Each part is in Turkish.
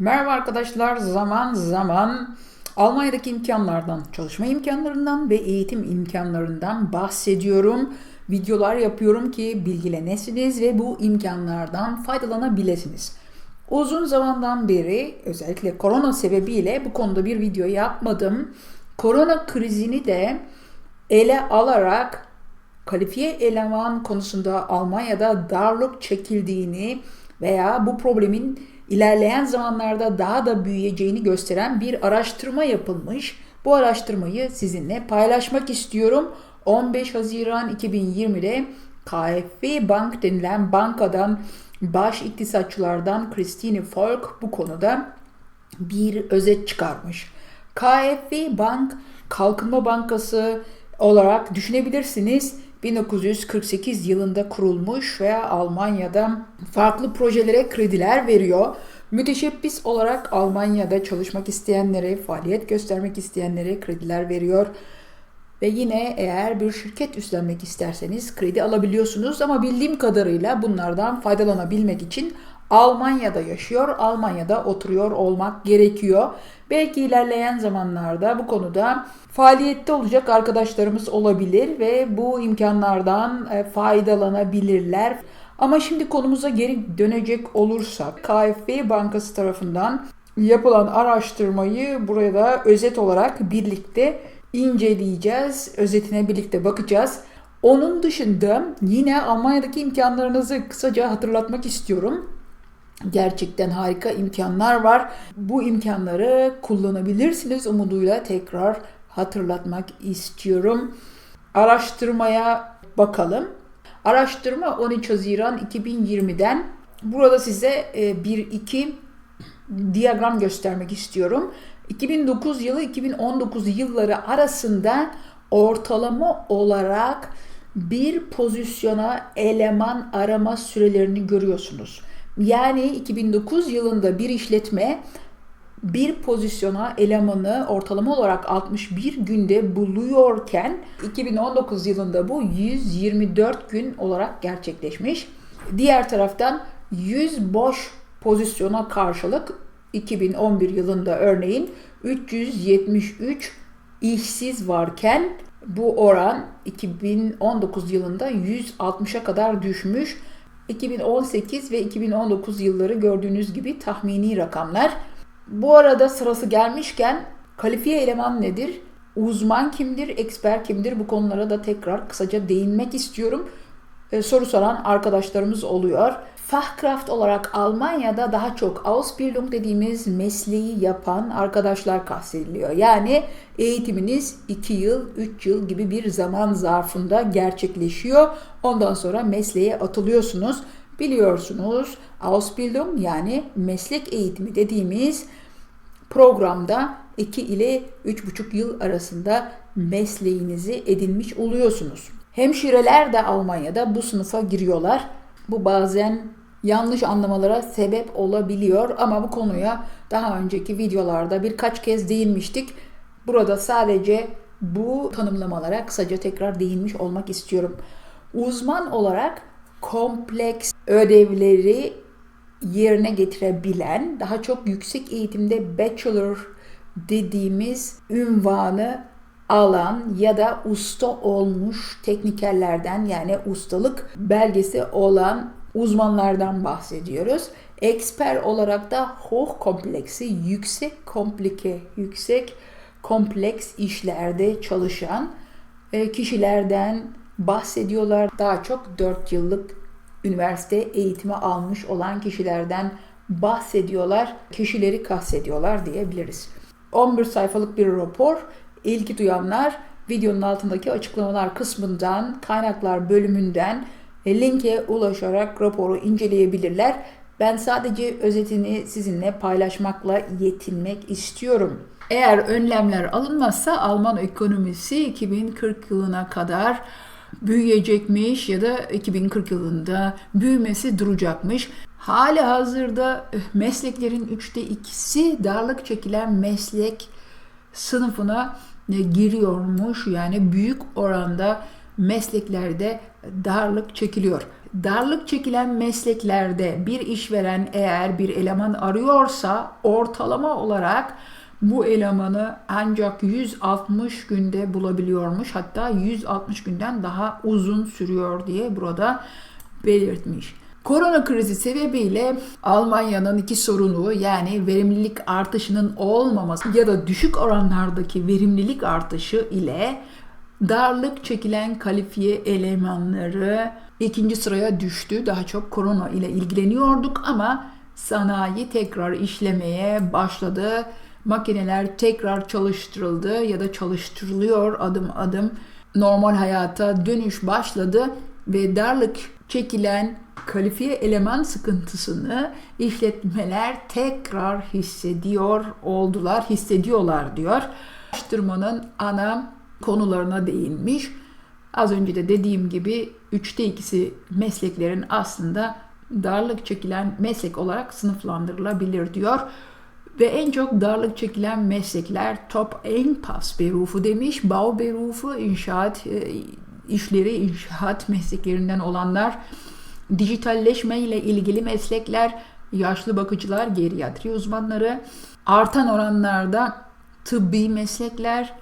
Merhaba arkadaşlar. Zaman zaman Almanya'daki imkanlardan, çalışma imkanlarından ve eğitim imkanlarından bahsediyorum. Videolar yapıyorum ki bilgilenesiniz ve bu imkanlardan faydalanabilirsiniz. Uzun zamandan beri özellikle korona sebebiyle bu konuda bir video yapmadım. Korona krizini de ele alarak kalifiye eleman konusunda Almanya'da darlık çekildiğini veya bu problemin ilerleyen zamanlarda daha da büyüyeceğini gösteren bir araştırma yapılmış. Bu araştırmayı sizinle paylaşmak istiyorum. 15 Haziran 2020'de KfW Bank denilen bankadan baş iktisatçılardan Christine Volk bu konuda bir özet çıkarmış. KfW Bank Kalkınma Bankası olarak düşünebilirsiniz. 1948 yılında kurulmuş ve Almanya'da farklı projelere krediler veriyor. Müteşebbis olarak Almanya'da çalışmak isteyenlere, faaliyet göstermek isteyenlere krediler veriyor. Ve yine eğer bir şirket üstlenmek isterseniz kredi alabiliyorsunuz ama bildiğim kadarıyla bunlardan faydalanabilmek için Almanya'da yaşıyor, Almanya'da oturuyor olmak gerekiyor. Belki ilerleyen zamanlarda bu konuda faaliyette olacak arkadaşlarımız olabilir ve bu imkanlardan e, faydalanabilirler. Ama şimdi konumuza geri dönecek olursak KfW Bankası tarafından yapılan araştırmayı burada özet olarak birlikte inceleyeceğiz. Özetine birlikte bakacağız. Onun dışında yine Almanya'daki imkanlarınızı kısaca hatırlatmak istiyorum. Gerçekten harika imkanlar var. Bu imkanları kullanabilirsiniz umuduyla tekrar hatırlatmak istiyorum. Araştırmaya bakalım. Araştırma 13 Haziran 2020'den. Burada size e, bir iki diyagram göstermek istiyorum. 2009 yılı 2019 yılları arasında ortalama olarak bir pozisyona eleman arama sürelerini görüyorsunuz. Yani 2009 yılında bir işletme bir pozisyona elemanı ortalama olarak 61 günde buluyorken 2019 yılında bu 124 gün olarak gerçekleşmiş. Diğer taraftan 100 boş pozisyona karşılık 2011 yılında örneğin 373 işsiz varken bu oran 2019 yılında 160'a kadar düşmüş. 2018 ve 2019 yılları gördüğünüz gibi tahmini rakamlar. Bu arada sırası gelmişken kalifiye eleman nedir? Uzman kimdir? Eksper kimdir? Bu konulara da tekrar kısaca değinmek istiyorum. Ee, soru soran arkadaşlarımız oluyor. Fachkraft olarak Almanya'da daha çok Ausbildung dediğimiz mesleği yapan arkadaşlar kastediliyor. Yani eğitiminiz 2 yıl, 3 yıl gibi bir zaman zarfında gerçekleşiyor. Ondan sonra mesleğe atılıyorsunuz. Biliyorsunuz Ausbildung yani meslek eğitimi dediğimiz programda 2 ile 3,5 yıl arasında mesleğinizi edinmiş oluyorsunuz. Hemşireler de Almanya'da bu sınıfa giriyorlar. Bu bazen yanlış anlamalara sebep olabiliyor ama bu konuya daha önceki videolarda birkaç kez değinmiştik. Burada sadece bu tanımlamalara kısaca tekrar değinmiş olmak istiyorum. Uzman olarak kompleks ödevleri yerine getirebilen, daha çok yüksek eğitimde bachelor dediğimiz ünvanı alan ya da usta olmuş teknikerlerden yani ustalık belgesi olan uzmanlardan bahsediyoruz. Eksper olarak da hoch kompleksi, yüksek komplike, yüksek kompleks işlerde çalışan e, kişilerden bahsediyorlar. Daha çok 4 yıllık üniversite eğitimi almış olan kişilerden bahsediyorlar. Kişileri kastediyorlar diyebiliriz. 11 sayfalık bir rapor. İlgi duyanlar videonun altındaki açıklamalar kısmından, kaynaklar bölümünden linke ulaşarak raporu inceleyebilirler. Ben sadece özetini sizinle paylaşmakla yetinmek istiyorum. Eğer önlemler alınmazsa Alman ekonomisi 2040 yılına kadar büyüyecekmiş ya da 2040 yılında büyümesi duracakmış. Hali hazırda eh, mesleklerin üçte ikisi darlık çekilen meslek sınıfına eh, giriyormuş. Yani büyük oranda mesleklerde darlık çekiliyor. darlık çekilen mesleklerde bir işveren eğer bir eleman arıyorsa ortalama olarak bu elemanı ancak 160 günde bulabiliyormuş. Hatta 160 günden daha uzun sürüyor diye burada belirtmiş. Korona krizi sebebiyle Almanya'nın iki sorunu yani verimlilik artışının olmaması ya da düşük oranlardaki verimlilik artışı ile darlık çekilen kalifiye elemanları ikinci sıraya düştü. Daha çok korona ile ilgileniyorduk ama sanayi tekrar işlemeye başladı. Makineler tekrar çalıştırıldı ya da çalıştırılıyor adım adım. Normal hayata dönüş başladı ve darlık çekilen kalifiye eleman sıkıntısını işletmeler tekrar hissediyor oldular, hissediyorlar diyor. Araştırmanın ana konularına değinmiş. Az önce de dediğim gibi üçte ikisi mesleklerin aslında darlık çekilen meslek olarak sınıflandırılabilir diyor. Ve en çok darlık çekilen meslekler Top Engpassberufe demiş. Bauberufe, inşaat e, işleri, inşaat mesleklerinden olanlar, dijitalleşme ile ilgili meslekler, yaşlı bakıcılar, geriatri uzmanları, artan oranlarda tıbbi meslekler,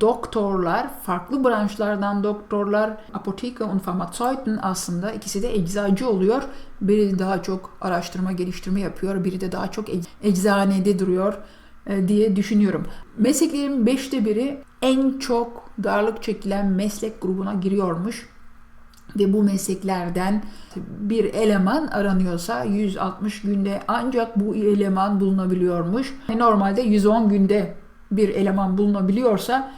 doktorlar, farklı branşlardan doktorlar, Apotheker und Pharmazeuten aslında ikisi de eczacı oluyor. Biri daha çok araştırma geliştirme yapıyor, biri de daha çok eczanede duruyor e, diye düşünüyorum. Mesleklerin beşte biri en çok darlık çekilen meslek grubuna giriyormuş. Ve bu mesleklerden bir eleman aranıyorsa 160 günde ancak bu eleman bulunabiliyormuş. Normalde 110 günde bir eleman bulunabiliyorsa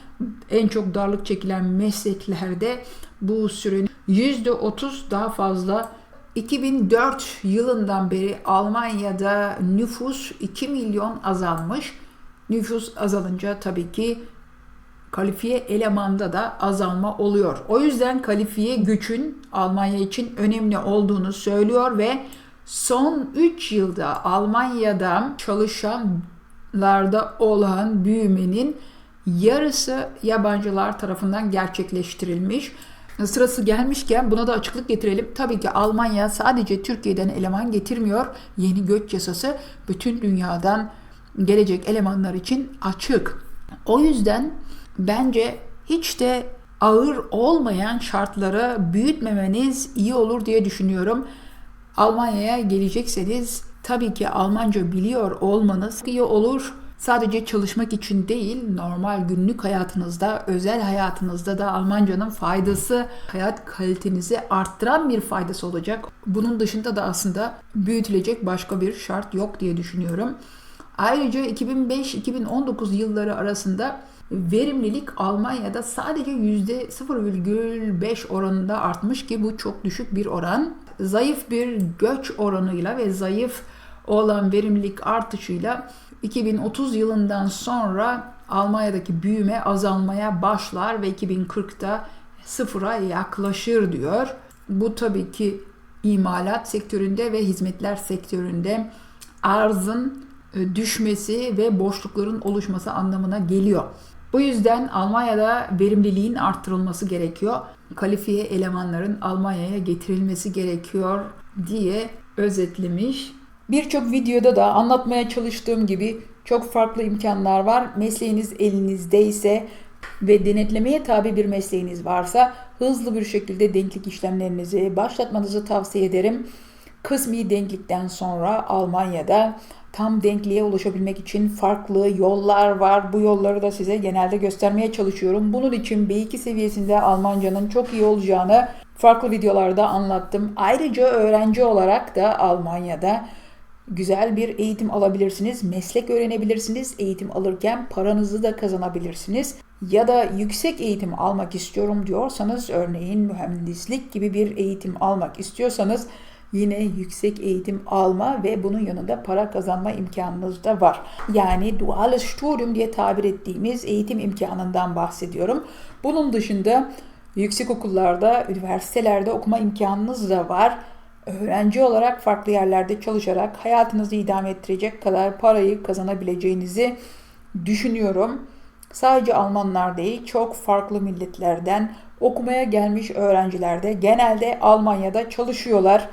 en çok darlık çekilen mesleklerde bu sürenin %30 daha fazla 2004 yılından beri Almanya'da nüfus 2 milyon azalmış. Nüfus azalınca tabii ki kalifiye elemanda da azalma oluyor. O yüzden kalifiye gücün Almanya için önemli olduğunu söylüyor ve son 3 yılda Almanya'da çalışanlarda olan büyümenin yarısı yabancılar tarafından gerçekleştirilmiş. Sırası gelmişken buna da açıklık getirelim. Tabii ki Almanya sadece Türkiye'den eleman getirmiyor. Yeni göç yasası bütün dünyadan gelecek elemanlar için açık. O yüzden bence hiç de ağır olmayan şartları büyütmemeniz iyi olur diye düşünüyorum. Almanya'ya gelecekseniz tabii ki Almanca biliyor olmanız iyi olur. Sadece çalışmak için değil, normal günlük hayatınızda, özel hayatınızda da Almancanın faydası, hayat kalitenizi arttıran bir faydası olacak. Bunun dışında da aslında büyütülecek başka bir şart yok diye düşünüyorum. Ayrıca 2005-2019 yılları arasında verimlilik Almanya'da sadece %0,5 oranında artmış ki bu çok düşük bir oran. Zayıf bir göç oranıyla ve zayıf olan verimlilik artışıyla 2030 yılından sonra Almanya'daki büyüme azalmaya başlar ve 2040'da sıfıra yaklaşır diyor. Bu tabii ki imalat sektöründe ve hizmetler sektöründe arzın e, düşmesi ve boşlukların oluşması anlamına geliyor. Bu yüzden Almanya'da verimliliğin arttırılması gerekiyor. Kalifiye elemanların Almanya'ya getirilmesi gerekiyor diye özetlemiş. Birçok videoda da anlatmaya çalıştığım gibi çok farklı imkanlar var. Mesleğiniz elinizdeyse ve denetlemeye tabi bir mesleğiniz varsa hızlı bir şekilde denklik işlemlerinizi başlatmanızı tavsiye ederim. Kısmi denklikten sonra Almanya'da tam denkliğe ulaşabilmek için farklı yollar var. Bu yolları da size genelde göstermeye çalışıyorum. Bunun için B2 seviyesinde Almancanın çok iyi olacağını farklı videolarda anlattım. Ayrıca öğrenci olarak da Almanya'da güzel bir eğitim alabilirsiniz, meslek öğrenebilirsiniz, eğitim alırken paranızı da kazanabilirsiniz. Ya da yüksek eğitim almak istiyorum diyorsanız, örneğin mühendislik gibi bir eğitim almak istiyorsanız yine yüksek eğitim alma ve bunun yanında para kazanma imkanınız da var. Yani duales studium diye tabir ettiğimiz eğitim imkanından bahsediyorum. Bunun dışında yüksek okullarda, üniversitelerde okuma imkanınız da var öğrenci olarak farklı yerlerde çalışarak hayatınızı idame ettirecek kadar parayı kazanabileceğinizi düşünüyorum. Sadece Almanlar değil, çok farklı milletlerden okumaya gelmiş öğrenciler de genelde Almanya'da çalışıyorlar.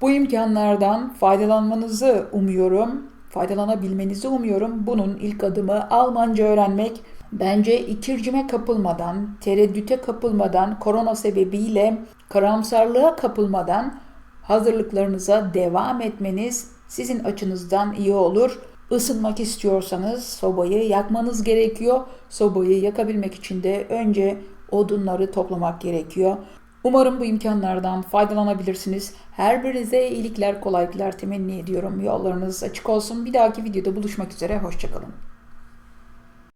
Bu imkanlardan faydalanmanızı umuyorum. Faydalanabilmenizi umuyorum. Bunun ilk adımı Almanca öğrenmek. Bence ikircime kapılmadan, tereddüte kapılmadan, korona sebebiyle karamsarlığa kapılmadan hazırlıklarınıza devam etmeniz sizin açınızdan iyi olur. Isınmak istiyorsanız sobayı yakmanız gerekiyor. Sobayı yakabilmek için de önce odunları toplamak gerekiyor. Umarım bu imkanlardan faydalanabilirsiniz. Her birinize iyilikler, kolaylıklar temenni ediyorum. Yollarınız açık olsun. Bir dahaki videoda buluşmak üzere. Hoşçakalın.